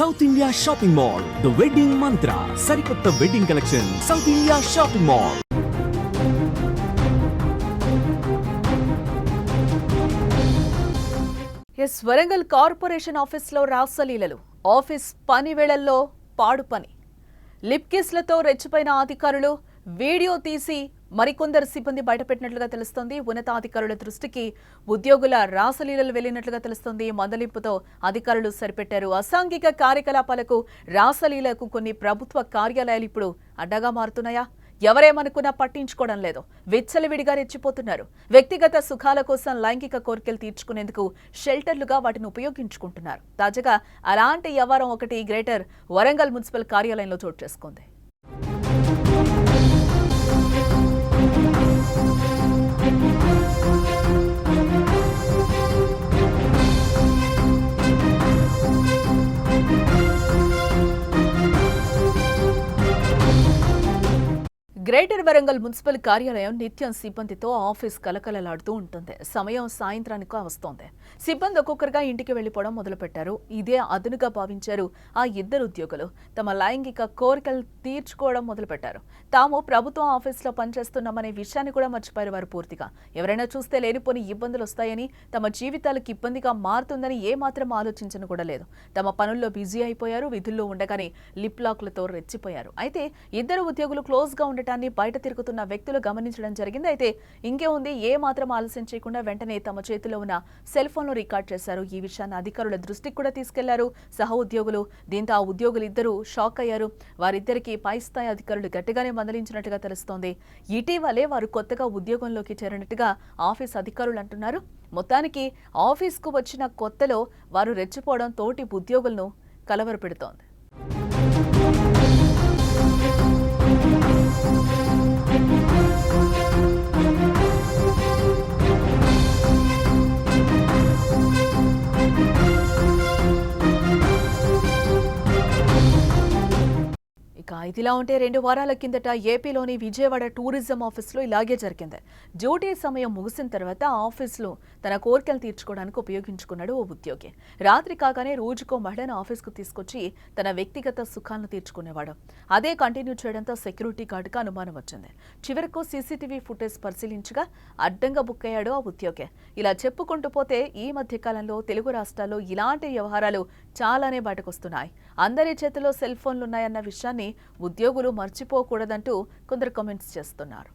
South India shopping mall the wedding మంత్ర సరికొత్త wedding collection South India shopping malls Warangal corporation ఆఫీస్లో రాసలీలలు. Office పని వేళల్లో పాడు పని. లిప్ కిస్లతో రెచ్చిపోయిన అధికారులు వీడియో తీసి మరికొందరు సిబ్బంది బయటపెట్టినట్లుగా తెలుస్తోంది. ఉన్నతాధికారుల దృష్టికి ఉద్యోగుల రాసలీలలు వెళ్ళినట్లుగా తెలుస్తోంది. మందలింపుతో అధికారులు సరిపెట్టారు. అసాంఘిక కార్యకలాపాలకు రాసలీలకు కొన్ని ప్రభుత్వ కార్యాలయాలు ఇప్పుడు అడ్డగా మారుతున్నాయా? ఎవరేమనుకున్నా పట్టించుకోవడం లేదు. విచ్చలవిడిగా రెచ్చిపోతున్నారు. వ్యక్తిగత సుఖాల కోసం లైంగిక కోరికలు తీర్చుకునేందుకు షెల్టర్లుగా వాటిని ఉపయోగించుకుంటున్నారు. తాజాగా అలాంటి వ్యవహారం ఒకటి గ్రేటర్ వరంగల్ మున్సిపల్ కార్యాలయంలో చోటు చేసుకుంది. గ్రేటర్ వరంగల్ మున్సిపల్ కార్యాలయం నిత్యం సిబ్బందితో ఆఫీస్ కలకలలాడుతూ ఉంటుంది. సమయం సాయంత్రానికి వస్తోంది సిబ్బంది ఒక్కొక్కరుగా ఇంటికి వెళ్ళిపోవడం మొదలుపెట్టారు. ఇదే అదునుగా భావించారు ఆ ఇద్దరు ఉద్యోగులు. తమ లైంగిక కోరికలు తీర్చుకోవడం మొదలుపెట్టారు. తాము ప్రభుత్వం ఆఫీసులో పనిచేస్తున్నామనే విషయాన్ని కూడా మర్చిపోయారు వారు పూర్తిగా. ఎవరైనా చూస్తే లేనిపోని ఇబ్బందులు వస్తాయని తమ జీవితాలకు ఇబ్బందిగా మారుతుందని ఏమాత్రం ఆలోచించను కూడా లేదు. తమ పనుల్లో బిజీ అయిపోయారు విధుల్లో ఉండగానే లిప్ లాక్లతో రెచ్చిపోయారు. అయితే ఇద్దరు ఉద్యోగులు క్లోజ్గా ఉండటాన్ని బయట తిరుగుతున్న వ్యక్తులు గమనించడం జరిగింది. అయితే ఇంకే ఉంది. ఏ మాత్రం ఆలస్యం చేయకుండా వెంటనే తమ చేతిలో ఉన్న సెల్ ఫోన్లో రికార్డ్ చేశారు. ఈ విషయాన్ని అధికారుల దృష్టికి కూడా తీసుకెళ్ళారు. సహ ఉద్యోగులు దీంతో ఆ ఉద్యోగులు ఇద్దరు షాక్ అయ్యారు. వారిద్దరికీ పై స్థాయి అధికారులు గట్టిగానే మందలించినట్టుగా తెలుస్తోంది. ఇటీవలే వారు కొత్తగా ఉద్యోగంలోకి చేరినట్టుగా ఆఫీస్ అధికారులు అంటున్నారు. మొత్తానికి ఆఫీస్కు వచ్చిన కొత్తలో వారు రెచ్చిపోవడం తోటి ఉద్యోగులను కలవరపెడుతోంది. ఇక ఇదిలా ఉంటే రెండు వారాల కిందట ఏపీలోని విజయవాడ టూరిజం ఆఫీస్లో ఇలాగే జరిగింది. డ్యూటీ సమయం ముగిసిన తర్వాత ఆఫీస్లో తన కోరికలు తీర్చుకోవడానికి ఉపయోగించుకున్నాడు ఓ ఉద్యోగి. రాత్రి కాగానే రోజుకో మహిళను ఆఫీస్కు తీసుకొచ్చి తన వ్యక్తిగత సుఖాలను తీర్చుకునేవాడు. అదే కంటిన్యూ చేయడంతో సెక్యూరిటీ గార్డుకు అనుమానం వచ్చింది. చివరకు సీసీటీవీ ఫుటేజ్ పరిశీలించగా అడ్డంగా బుక్ అయ్యాడు ఆ ఉద్యోగి. ఇలా చెప్పుకుంటూ పోతే ఈ మధ్య కాలంలో తెలుగు రాష్ట్రాల్లో ఇలాంటి వ్యవహారాలు చాలానే బయటకొస్తున్నాయి. అందరి చేతిలో సెల్ ఫోన్లు ఉన్నాయన్న విషయాన్ని ఉద్యోగులు మర్చిపోకూడదంటూ కొందరు కామెంట్స్ చేస్తున్నారు.